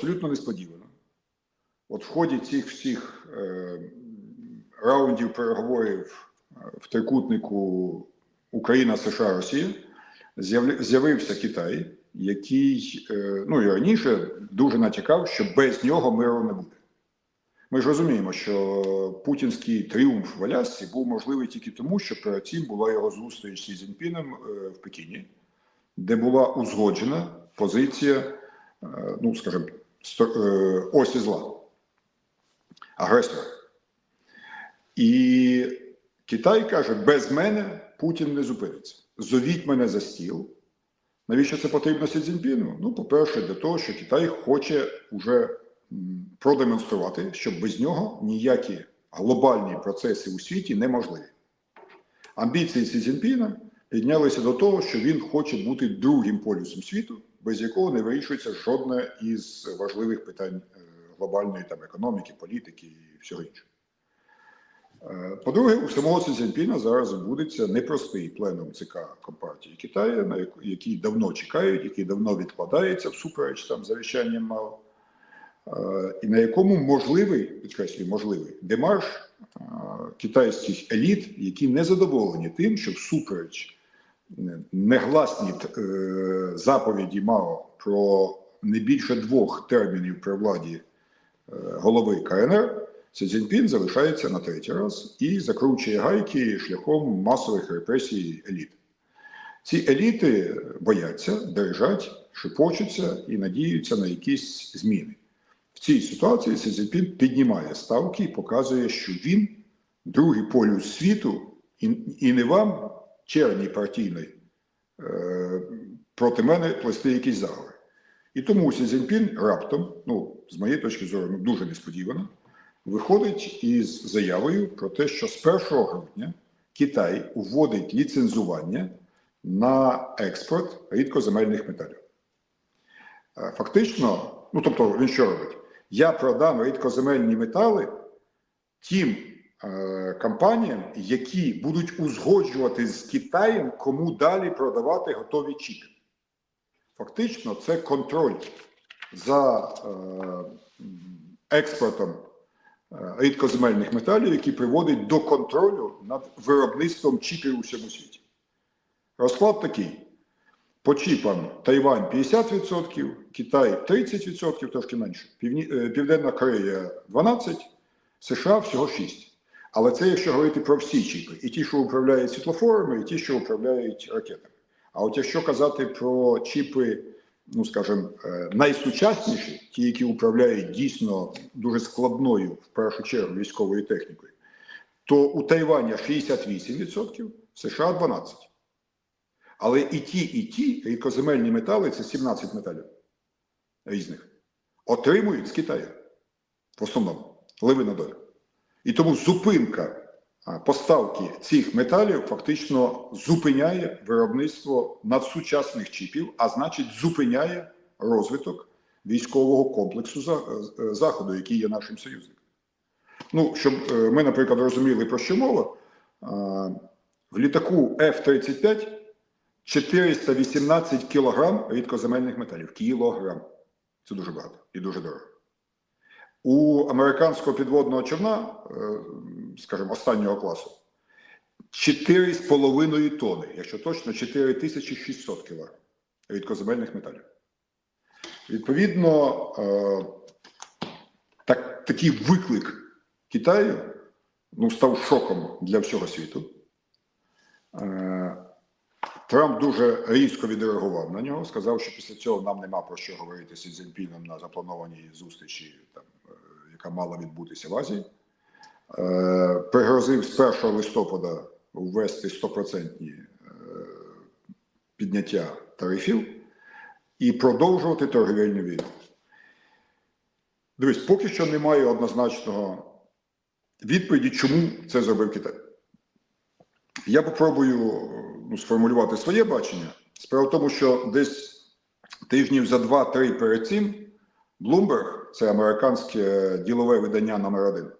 абсолютно несподівано. От в ході цих всіх е, раундів переговорів е, в трикутнику Україна, США, Росія з'явився Китай, який е, ну і раніше дуже натякав, що без нього миру не буде. Ми ж розуміємо, що путінський тріумф в Алясці був можливий тільки тому, що перед цим була його зустріч зі Цзіньпіном е, в Пекіні, де була узгоджена позиція, е, ну скажімо, осі зла, агресора. І Китай каже: без мене Путін не зупиниться. Зовіть мене за стіл. Навіщо це потрібно Сі Цзіньпіну? Ну, по-перше, для того, що Китай хоче вже продемонструвати, що без нього ніякі глобальні процеси у світі неможливі. Амбіції Сі Цзіньпіна піднялися до того, що він хоче бути другим полюсом світу, без якого не вирішується жодне із важливих питань е, глобальної там, економіки, політики і всього іншого. Е, По-друге, у самого Сі Цзіньпіна зараз відбудеться непростий пленум ЦК Компартії Китаю, на який давно чекають, який давно відкладається всупереч там завіщанням Мао, е, і на якому можливий, підкреслюю, можливий демарш китайських еліт, які не задоволені тим, що всупереч негласні е, заповіді Мао про не більше двох термінів при владі е, голови КНР, Сі Цзіньпін залишається на третій раз і закручує гайки шляхом масових репресій еліт. Ці еліти бояться, дрижать, шепочуться і надіються на якісь зміни. В цій ситуації Сі Цзіньпін піднімає ставки і показує, що він другий полюс світу, і не вам, черній партійний, е, проти мене плести якісь заговори. І тому Сі Цзіньпін раптом, ну, з моєї точки зору, ну, дуже несподівано, виходить із заявою про те, що з 1 грудня Китай вводить ліцензування на експорт рідкоземельних металів. Е, Фактично, ну тобто він що робить? Я продам рідкоземельні метали тим компаніям, які будуть узгоджувати з Китаєм, кому далі продавати готові чіпи. Фактично, це контроль за е, експортом е, рідкоземельних металів, який приводить до контролю над виробництвом чіпів у всьому світі. Розклад такий: по чіпам Тайвань 50%, Китай 30%, трошки менше, е, Південна Корея 12%, США всього 6%. Але це якщо говорити про всі чіпи, і ті, що управляють світлофорами, і ті, що управляють ракетами. А от якщо казати про чіпи, ну скажімо, е, найсучасніші, ті, які управляють дійсно дуже складною, в першу чергу, військовою технікою, то у Тайваня 68%, в США 12%. Але і ті, і ті рідкоземельні метали це 17 металів різних, отримують з Китаю. В основному, левина доля. І тому зупинка поставки цих металів фактично зупиняє виробництво надсучасних чіпів, а значить, зупиняє розвиток військового комплексу е, Заходу, який є нашим союзником. Ну, щоб е, ми, наприклад, розуміли, про що мова, в літаку F-35 418 кілограм рідкоземельних металів. Кілограм. Це дуже багато і дуже дорого. У американського підводного човна, е, скажімо, останнього класу, 4,5 тони, якщо точно, 4600 кілограм рідкоземельних металів. Відповідно, е, так, такий виклик Китаю ну, став шоком для всього світу. Е, Трамп дуже різко відреагував на нього, сказав, що після цього нам нема про що говорити з Цзіньпіном на запланованій зустрічі, там, яка мала відбутися в Азії. Е, Пригрозив з 1 листопада ввести 100% е, підняття тарифів і продовжувати торгівельну війну. Дивись, поки що немає однозначного відповіді, чому це зробив Китай. Я попробую ну, сформулювати своє бачення. Справа в тому, що десь тижнів за два-три перед цим Bloomberg, це американське ділове видання номер один,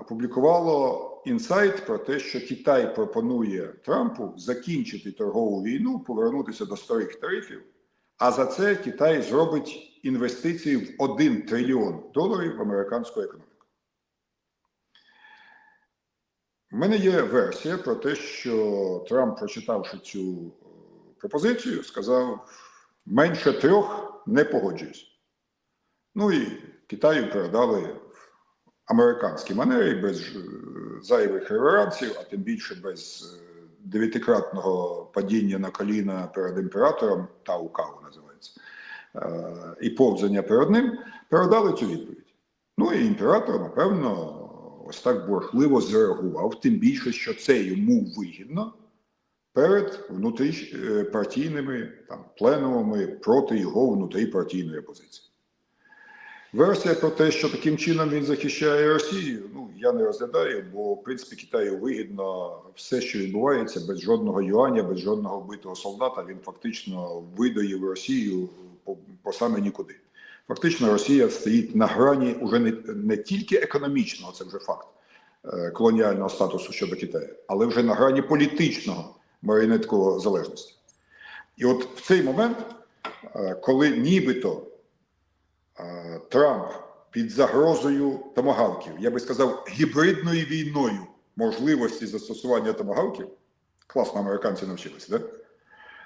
опублікувало інсайт про те, що Китай пропонує Трампу закінчити торгову війну, повернутися до старих тарифів, А за це Китай зробить інвестиції в 1 трильйон доларів в американську економіку. У мене є версія про те, що Трамп, прочитавши цю е, пропозицію, сказав: менше трьох не погоджуюсь. Ну і Китаю передали в американській манері без е, зайвих реверансів, а тим більше без е, дев'ятикратного падіння на коліна перед імператором, та укаву називається, е, і повзання перед ним, передали цю відповідь. Ну і імператор, напевно, ось так бурхливо зреагував, тим більше, що це йому вигідно перед внутріпартійними там, пленумами проти його внутріпартійної опозиції. Версія про те, що таким чином він захищає Росію, ну я не розглядаю, бо в принципі Китаю вигідно все, що відбувається, без жодного юаня, без жодного вбитого солдата. Він фактично видоїв Росію по, по саме нікуди. Фактично, Росія стоїть на грані уже не, не тільки економічного, це вже факт е, колоніального статусу щодо Китаю, але вже на грані політичного маріонеткової залежності. І от в цей момент, е, коли нібито Трамп під загрозою томагавків, я би сказав, гібридною війною можливості застосування томагавків, класно американці навчилися, да?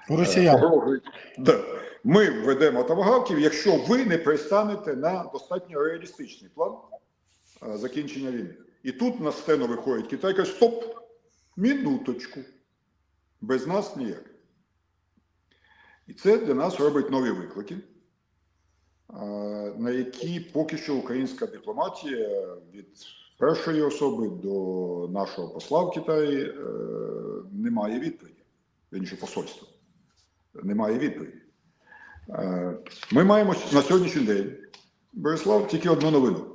У росіян. Да. Ми введемо томагавків, якщо ви не пристанете на достатньо реалістичний план е, закінчення війни. І тут на сцену виходить Китай каже, стоп, минуточку. Без нас ніяк. І це для нас робить нові виклики, е, на які поки що українська дипломатія від першої особи до нашого посла в Китаї е, не має відповіді. Інше посольство. Немає відповіді. Е, Ми маємо на сьогоднішній день, Борислав, тільки одну новину.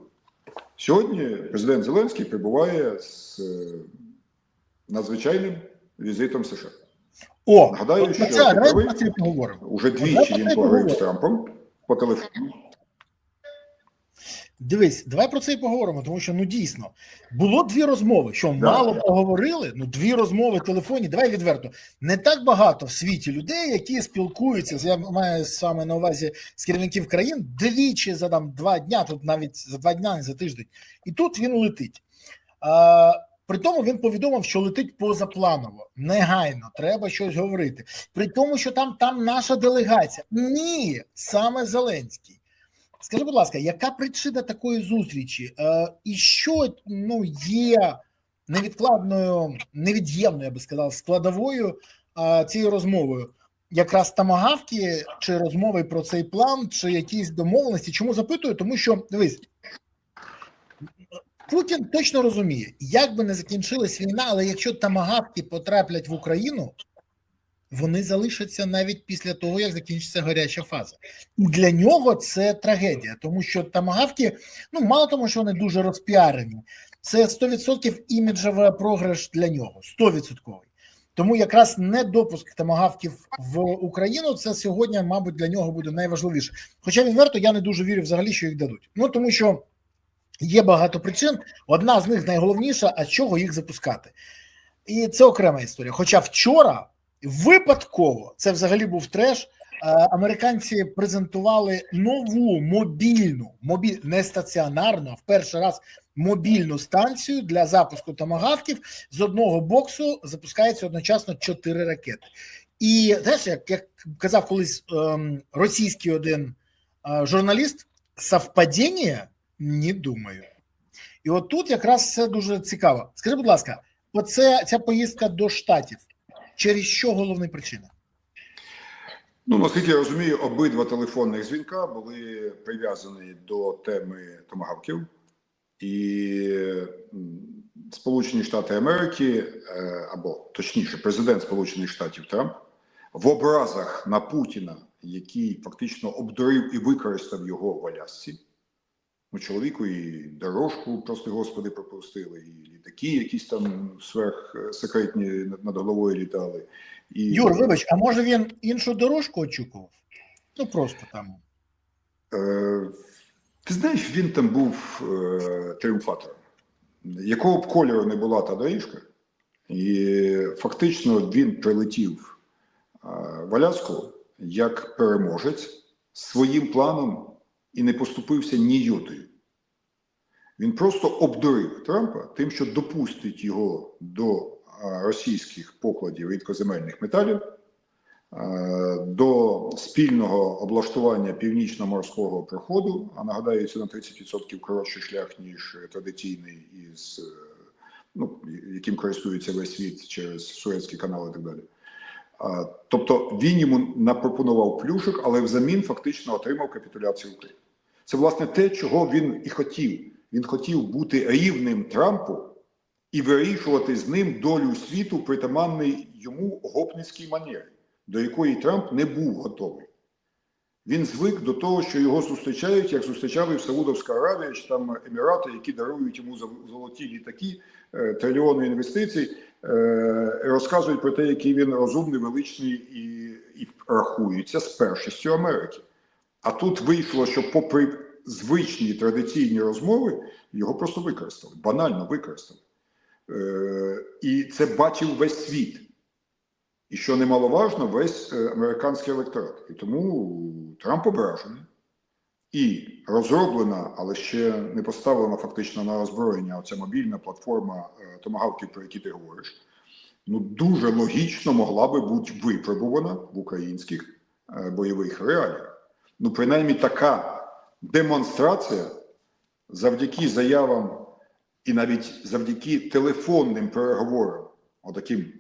Сьогодні президент Зеленський прибуває з е, надзвичайним візитом США. О, Нагадаю, от що це, поговоримо. Уже двічі він це поговорив з. Трампом по телефону. Дивись, давай про це і поговоримо, тому що ну дійсно було дві розмови. Що мало поговорили? Ну дві розмови в телефоні. Давай відверто. Не так багато в світі людей, які спілкуються. Я маю саме на увазі з керівників країн двічі за там два дня, тут навіть за два дня, не за тиждень. І тут він летить. А, при тому він повідомив, що летить позапланово, негайно, треба щось говорити. При тому, що там, там наша делегація. Ні, саме Зеленський. Скажи, будь ласка, яка причина такої зустрічі? Е, і що ну, є невідкладною, невід'ємною, я би сказав, складовою е, цією розмовою? Якраз тамагавки, чи розмови про цей план, чи якісь домовленості? Чому запитую? Тому що дивись, Путін точно розуміє, як би не закінчилась війна, але якщо тамагавки потраплять в Україну, вони залишаться навіть після того, як закінчиться гаряча фаза. І для нього це трагедія, тому що тамагавки, ну мало того, що вони дуже розпіарені, це 100% іміджовий програш для нього. 100%. Тому якраз недопуск тамагавків в Україну це сьогодні, мабуть, для нього буде найважливіше. Хоча відверто я не дуже вірю взагалі, що їх дадуть. Ну тому що є багато причин. Одна з них найголовніша, а чого їх запускати. І це окрема історія. Хоча вчора випадково це взагалі був треш. е, Американці презентували нову мобільну, мобіль не стаціонарну, а в перший раз мобільну станцію для запуску томагавків. З одного боксу запускається одночасно чотири ракети. І знаєш, як, як казав колись ем, російський один е, журналіст, совпадіння не думаю. І от тут якраз це дуже цікаво. Скажи, будь ласка, оце ця поїздка до штатів. Через що головна причина? Ну, наскільки я розумію, обидва телефонних дзвінка були прив'язані до теми томагавків. І Сполучені Штати Америки, е, або точніше, президент Сполучених Штатів Трамп в образах на Путіна, який фактично обдурив і використав його в Алясці. Ну, чоловіку і дорожку, прости господи, пропустили, і літаки, якісь там сверхсекретні над над головою літали. І... Юр, вибач, а може він іншу дорожку очікував? Ну просто там. Е, ти знаєш, він там був е, тріумфатором. Якого б кольору не була та доріжка, і фактично він прилетів е, в Аляску як переможець своїм планом і не поступився ні йотою. Він просто обдурив Трампа тим, що допустить його до російських покладів рідкоземельних металів, до спільного облаштування північно-морського проходу, а нагадаю, це на 30% коротший шлях, ніж традиційний із ну, яким користується весь світ через Суецький канал і так далі. Тобто він йому напропонував плюшок, але взамін фактично отримав капітуляцію України. Це власне те, чого він і хотів. Він хотів бути рівним Трампу і вирішувати з ним долю світу, притаманний йому гопницькій манері, до якої Трамп не був готовий. Він звик до того, що його зустрічають, як зустрічали в Саудовська Аравія чи там Емірати, які дарують йому зол- золоті літаки, е, трильйони інвестицій, е, розказують про те, який він розумний, величний і, і рахується з першістю Америки. А тут вийшло, що, попри звичні традиційні розмови, його просто використали, банально використали. Е, і це бачив весь світ. І що немаловажно, весь е, американський електорат. І тому Трамп ображений. І розроблена, але ще не поставлена фактично на озброєння оця мобільна платформа е, томагавків, про які ти говориш, ну дуже логічно могла би бути випробувана в українських е, бойових реаліях. Ну, принаймні, така демонстрація завдяки заявам і навіть завдяки телефонним переговорам, отаким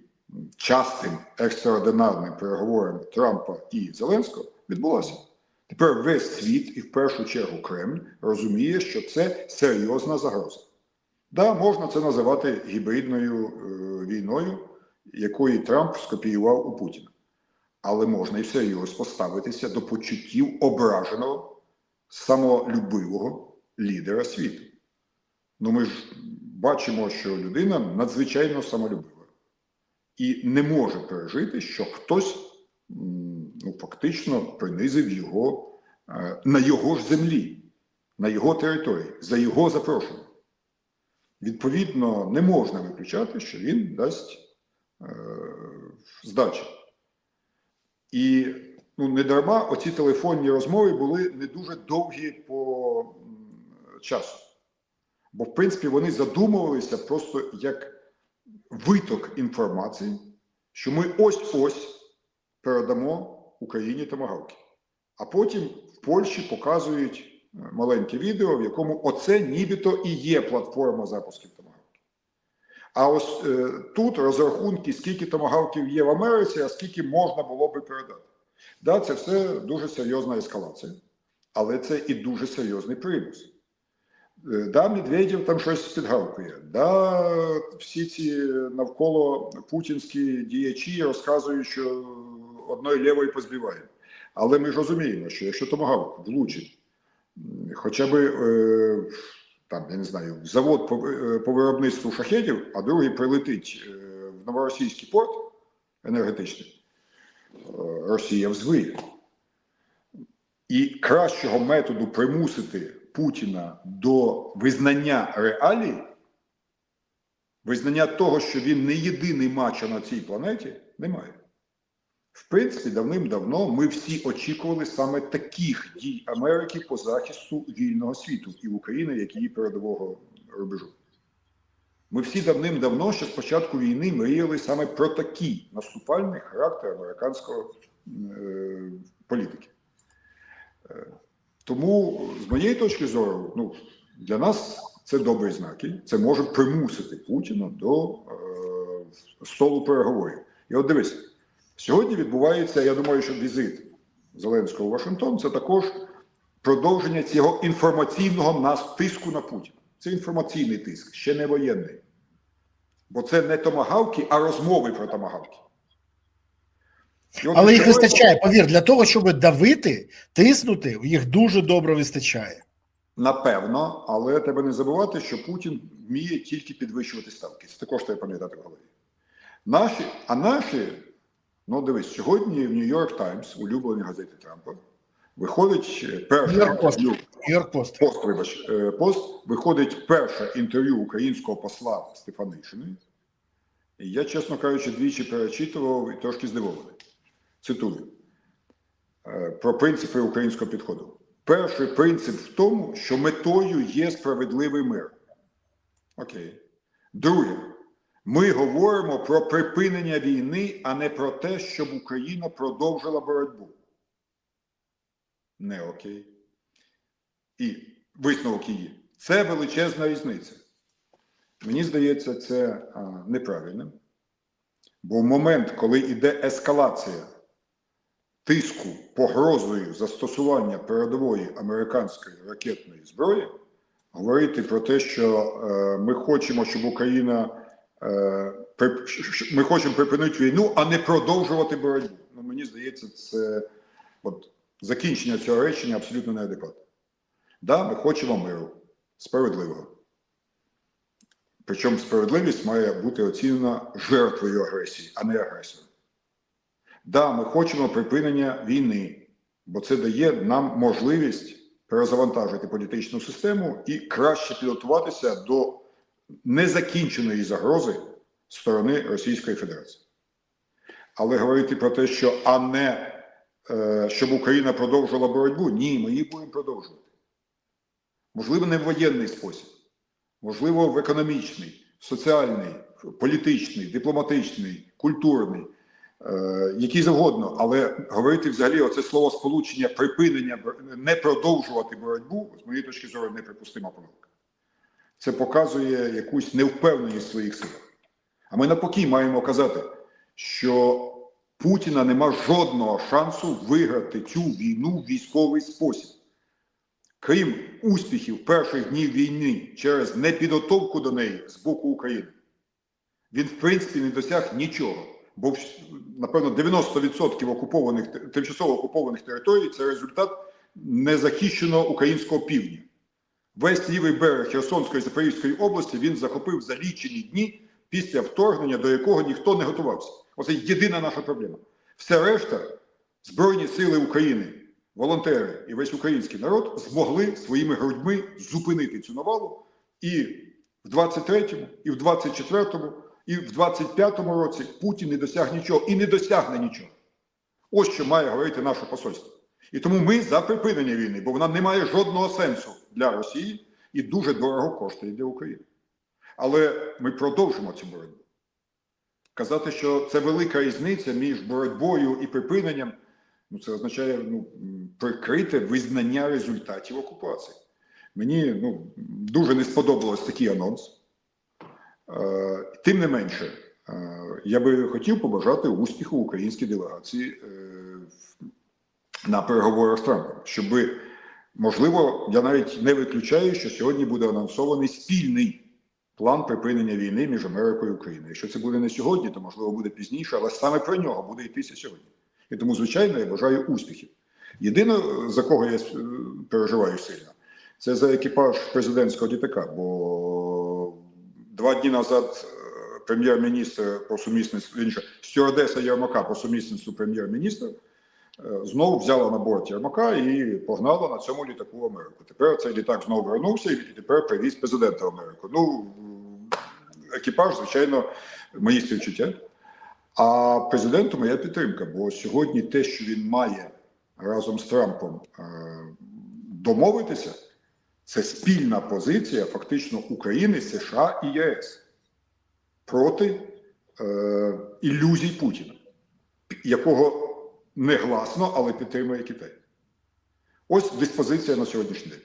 частим екстраординарним переговорам Трампа і Зеленського відбулася. Тепер весь світ, і в першу чергу Кремль, розуміє, що це серйозна загроза. Да, можна це називати гібридною е, війною, якої Трамп скопіював у Путіна. Але можна і всерйоз поставитися до почуттів ображеного, самолюбивого лідера світу. Ну, ми ж бачимо, що людина надзвичайно самолюбива і не може пережити, що хтось ну, фактично принизив його е, на його ж землі, на його території, за його запрошення. Відповідно, не можна виключати, що він дасть е, здачі. І ну, не дарма оці телефонні розмови були не дуже довгі по часу. Бо, в принципі, вони задумувалися просто як виток інформації, що ми ось-ось передамо Україні томагавки. А потім в Польщі показують е, маленьке відео, в якому оце нібито і є платформа запусків. А ось е, тут розрахунки, скільки томагавків є в Америці, а скільки можна було би передати. Да, це все дуже серйозна ескалація, але це і дуже серйозний примус. Е, Да, Медведєв там щось підгавкує. Да, всі ці навколо путінські діячі розказують, що одної лівої позбиваємо. Але ми ж розуміємо, що якщо томагавк влучить хоча б е, там, я не знаю, завод по, е, по виробництву шахедів, а другий прилетить е, в новоросійський порт енергетичний, е, Росія взвиє. І кращого методу примусити Путіна до визнання реалій, визнання того, що він не єдиний мачо на цій планеті, немає. В принципі, давним-давно ми всі очікували саме таких дій Америки по захисту вільного світу і України, як її передового рубежу. Ми всі давним-давно, ще з початку війни, мріяли саме про такий наступальний характер американського е, політики. Е, тому, з моєї точки зору, ну, для нас це добрі знаки. Це може примусити Путіна до е, столу переговорів. І от дивись, сьогодні відбувається, я думаю, що візит Зеленського в Вашингтон це також продовження цього інформаційного нас тиску на Путіна. Це інформаційний тиск, ще не воєнний. Бо це не томагавки, а розмови про томагавки. Але їх вистачає, повір, для того, щоб давити, тиснути, їх дуже добре вистачає. Напевно, але треба не забувати, що Путін вміє тільки підвищувати ставки. Це також треба пам'ятати в голові. Наші, а наші, ну дивись, сьогодні в Нью-Йорк Таймс, улюблені газети Трампа, виходить е, перше інтерв'ю. Пост. Пост, вибач, е, пост виходить перше інтерв'ю українського посла Стефанишини. І я, чесно кажучи, двічі перечитував і трошки здивований. Цитую. е, про принципи українського підходу. Перший принцип в тому, що метою є справедливий мир. Окей. Друге, ми говоримо про припинення війни, а не про те, щоб Україна продовжила боротьбу. Не окей. І висновок її. Це величезна різниця. Мені здається, це а, неправильним. Бо в момент, коли йде ескалація тиску погрозою застосування передової американської ракетної зброї, говорити про те, що е, ми хочемо, щоб Україна ми хочемо припинити війну, а не продовжувати боротьбу. Ну, мені здається, це от, закінчення цього речення абсолютно неадекватне. Да, ми хочемо миру, справедливого. Причому справедливість має бути оцінена жертвою агресії, а не агресором. Да, ми хочемо припинення війни, бо це дає нам можливість перезавантажити політичну систему і краще підготуватися до незакінченої загрози сторони Російської Федерації. Але говорити про те, що а не е, щоб Україна продовжила боротьбу, ні, ми її будемо продовжувати. Можливо, не в воєнний спосіб, можливо, в економічний, соціальний, політичний, дипломатичний, культурний, е, який завгодно, але говорити взагалі оце слово сполучення припинення, не продовжувати боротьбу, з моєї точки зору, неприпустима помилка. Це показує якусь невпевненість в своїх силах. А ми навпаки маємо казати, що Путіна нема жодного шансу виграти цю війну в військовий спосіб. Крім успіхів перших днів війни через непідготовку до неї з боку України, він в принципі не досяг нічого. Бо напевно 90% окупованих тимчасово окупованих територій це результат незахищеного українського півдня. Весь лівий берег Херсонської Запорізької області він захопив за лічені дні після вторгнення, до якого ніхто не готувався. Оце єдина наша проблема. Все решта, Збройні сили України, волонтери і весь український народ змогли своїми грудьми зупинити цю навалу і в 23-му, і в 24-му, і в 25-му році Путін не досяг нічого і не досягне нічого. Ось що має говорити наше посольство. І тому ми за припинення війни, бо вона не має жодного сенсу для Росії і дуже дорого коштує для України. Але ми продовжимо цю боротьбу. Казати, що це велика різниця між боротьбою і припиненням, ну це означає ну, прикрите визнання результатів окупації. Мені ну, дуже не сподобалось такий анонс. Е, тим не менше, е, я би хотів побажати успіху українській делегації е, на переговорах з Трампом, щоб, можливо, я навіть не виключаю, що сьогодні буде анонсований спільний план припинення війни між Америкою і Україною. Якщо це буде не сьогодні, то можливо буде пізніше, але саме про нього буде йтися сьогодні. І тому, звичайно, я бажаю успіхів. Єдине, за кого я е, переживаю сильно, це за екіпаж президентського літака. Бо два дні назад е, прем'єр-міністр по сумісництву інше стюардеса Єрмака по сумісництву прем'єр-міністра знову взяла на борт Єрмака і погнала на цьому літаку в Америку. Тепер цей літак знову вернувся і тепер привіз президента в Америку. Ну екіпаж, звичайно, мої співчуття. А президенту моя підтримка, бо сьогодні те, що він має разом з Трампом е, домовитися, це спільна позиція фактично України, США і ЄС проти е, ілюзій Путіна, якого негласно, але підтримує Китай. Ось диспозиція на сьогоднішній день.